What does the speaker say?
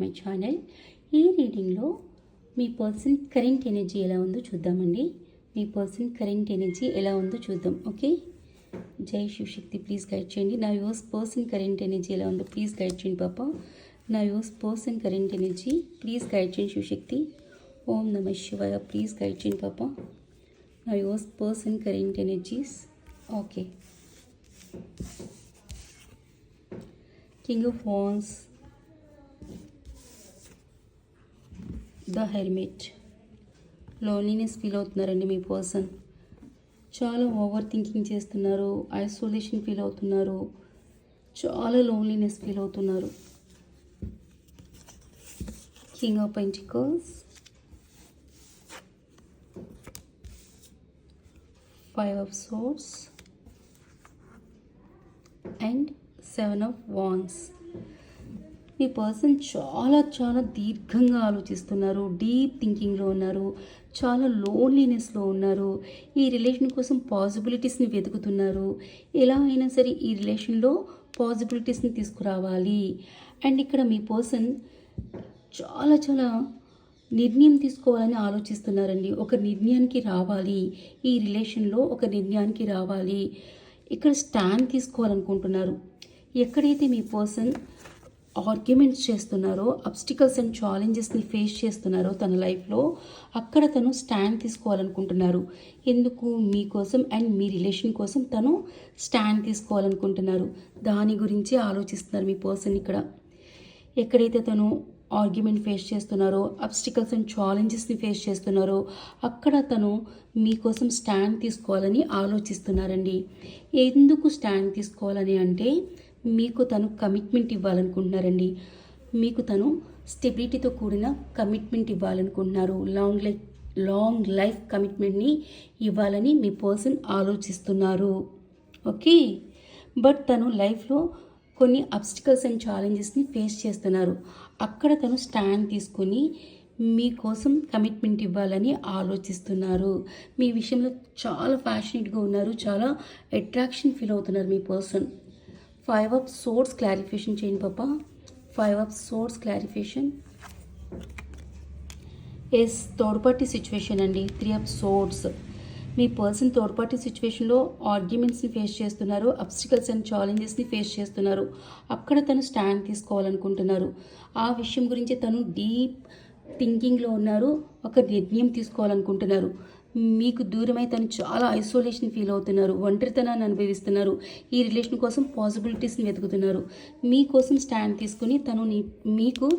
My channel ఈ రీడింగ్లో మీ పర్సన్ కరెంట్ ఎనర్జీ ఎలా ఉందో చూద్దామండి. మీ పర్సన్ కరెంట్ ఎనర్జీ ఎలా ఉందో చూద్దాం. ఓకే జై శివశక్తి ప్లీజ్ గైడ్ చేయండి. నా యువర్స్ పర్సన్ కరెంట్ ఎనర్జీ ఎలా ఉందో ప్లీజ్ గైడ్ చేయండి పాప. నా yours person current energy please guide చేయండి శివశక్తి ఓం నమ శివాయ. ప్లీజ్ గైడ్ చేయండి పాప. నా yours person current energies okay king of wands the hermit loneliness feel అవుతున్నారండి మీ పర్సన్. చాలా ఓవర్ థింకింగ్ చేస్తున్నారు ఐసోలేషన్ ఫీల్ అవుతున్నారు చాలా లోన్లీనెస్ ఫీల్ అవుతున్నారు. King of pentacles. Five of swords. And seven of wands. Me person చాలా చాలా దీర్ఘంగా ఆలోచిస్తున్నారు. డీప్ థింకింగ్లో ఉన్నారు. చాలా లోన్లీనెస్లో ఉన్నారు. ఈ రిలేషన్ కోసం పాసిబిలిటీస్ని వెతుకుతున్నారు. ఎలా అయినా సరే ఈ రిలేషన్లో పాసిబిలిటీస్ని తీసుకురావాలి. అండ్ ఇక్కడ మీ పర్సన్ చాలా చాలా నిర్ణయం తీసుకోవాలని ఆలోచిస్తున్నారండి. ఒక నిర్ణయానికి రావాలి. ఈ రిలేషన్లో ఒక నిర్ణయానికి రావాలి. ఇక్కడ స్టాండ్ తీసుకోవాలనుకుంటున్నారు. ఎక్కడైతే మీ పర్సన్ ఆర్గ్యుమెంట్స్ చేస్తున్నారో అబ్స్టికల్స్ అండ్ ఛాలెంజెస్ని ఫేస్ చేస్తున్నారో తన లైఫ్లో అక్కడ తను స్టాండ్ తీసుకోవాలనుకుంటున్నారు. ఎందుకు? మీకోసం అండ్ మీ రిలేషన్ కోసం తను స్టాండ్ తీసుకోవాలనుకుంటున్నారు. దాని గురించి ఆలోచిస్తున్నారు మీ పర్సన్ ఇక్కడ. ఎక్కడైతే తను ఆర్గ్యుమెంట్ ఫేస్ చేస్తున్నారో అబ్స్టికల్స్ అండ్ ఛాలెంజెస్ని ఫేస్ చేస్తున్నారో అక్కడ తను మీకోసం స్టాండ్ తీసుకోవాలని ఆలోచిస్తున్నారండి. ఎందుకు స్టాండ్ తీసుకోవాలని అంటే మీకు తను కమిట్మెంట్ ఇవ్వాలనుకుంటున్నారండి. మీకు తను స్టెబిలిటీతో కూడిన కమిట్మెంట్ ఇవ్వాలనుకుంటున్నారు. లాంగ్ లైఫ్ లాంగ్ లైఫ్ కమిట్మెంట్ని ఇవ్వాలని మీ పర్సన్ ఆలోచిస్తున్నారు. ఓకే బట్ తను లైఫ్లో కొన్ని అబ్స్టికల్స్ అండ్ ఛాలెంజెస్ని ఫేస్ చేస్తున్నారు. అక్కడ తను స్టాండ్ తీసుకొని మీకోసం కమిట్మెంట్ ఇవ్వాలని ఆలోచిస్తున్నారు. మీ విషయంలో చాలా ఫ్యాషనేట్గా ఉన్నారు. చాలా అట్రాక్షన్ ఫీల్ అవుతున్నారు మీ person five of swords clarification చేయండి పాప. Five of swords clarification. Yes third party situation అండి. త్రీ ఆఫ్ సోర్స్ మీ పర్సన్ థర్డ్ పార్టీ సిచ్యువేషన్లో ఆర్గ్యుమెంట్స్ని ఫేస్ చేస్తున్నారు అబ్స్టికల్స్ అండ్ ఛాలెంజెస్ని ఫేస్ చేస్తున్నారు. అక్కడ తను స్టాండ్ తీసుకోవాలనుకుంటున్నారు. ఆ విషయం గురించి తను డీప్ థింకింగ్లో ఉన్నారు. ఒక నిర్ణయం తీసుకోవాలనుకుంటున్నారు. మీకు దూరమై తను చాలా ఐసోలేషన్ ఫీల్ అవుతున్నారు ఒంటరితనాన్ని అనుభవిస్తున్నారు. ఈ రిలేషన్ కోసం పాసిబిలిటీస్ని వెతుకుతున్నారు. మీకోసం స్టాండ్ తీసుకుని తను మీకు